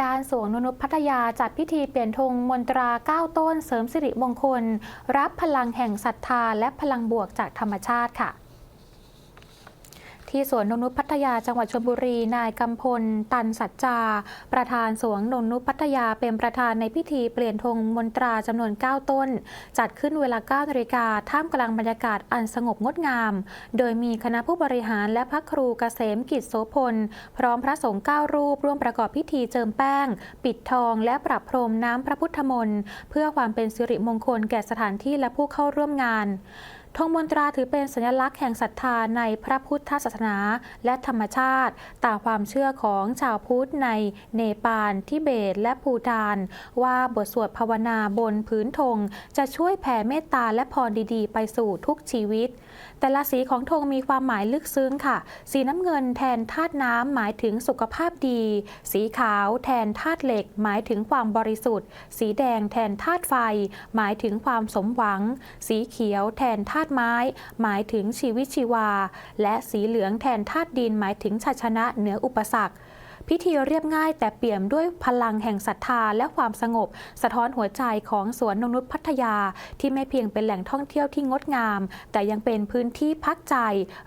ด้านสวนนนุษพัทยาจัดพิธีเปลี่ยนธงมนตราเก้าต้นเสริมสิริมงคล รับพลังแห่งศรัทธาและพลังบวกจากธรรมชาติค่ะ ที่สวนนนุษพัทยาจังหวัดชลบุรี นายกำพล ตันสัจจา ประธานสวนนนุษพัทยาเป็นประธานในพิธีเปลี่ยนธงมนตราจำนวน 9 ต้น จัดขึ้นเวลา9นาฬิกาท่ามกลางบรรยากาศอันสงบงดงาม โดยมีคณะผู้บริหารและพระครูเกษมกิจโสพล พร้อมพระสงฆ์9รูป ร่วมประกอบพิธีเจิมแป้ง ปิดทอง และปรับพรมน้ำพระพุทธมนต์เพื่อความเป็นสิริมงคลแก่สถานที่และผู้เข้าร่วมงาน ธงมนตราถือเป็นสัญลักษณ์แห่งศรัทธาในพระพุทธศาสนา และธรรมชาติ ตามความเชื่อของชาวพุทธในเนปาลทิเบต และภูฏาน ว่าบทสวดภาวนาบนพื้นธงจะช่วยแผ่เมตตาและพรดีๆ ไปสู่ทุกชีวิต แต่ละสีของธงมีความหมายลึกซึ้งค่ะ สีน้ำเงินแทนธาตุน้ำหมายถึงสุขภาพดี สีขาวแทนธาตุเหล็ก หมายถึงความบริสุทธิ์ สีแดงแทนธาตุไฟ หมายถึงความสมหวัง สีเขียวแทนธาตุไม้ หมายถึงชีวิตชีวา และสีเหลืองแทนธาตุดินหมายถึงชัยชนะเหนืออุปสรรคพิธีเรียบง่ายแต่เปี่ยมด้วยพลังแห่งศรัทธาและความสงบ สะท้อนหัวใจของสวนนงนุษย์พัทยา ที่ไม่เพียงเป็นแหล่งท่องเที่ยวที่งดงาม แต่ยังเป็นพื้นที่พักใจ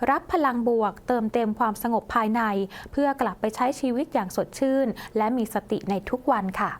รับพลังบวก เติมเต็มความสงบภายใน เพื่อกลับไปใช้ชีวิตอย่างสดชื่น และมีสติในทุกวันค่ะ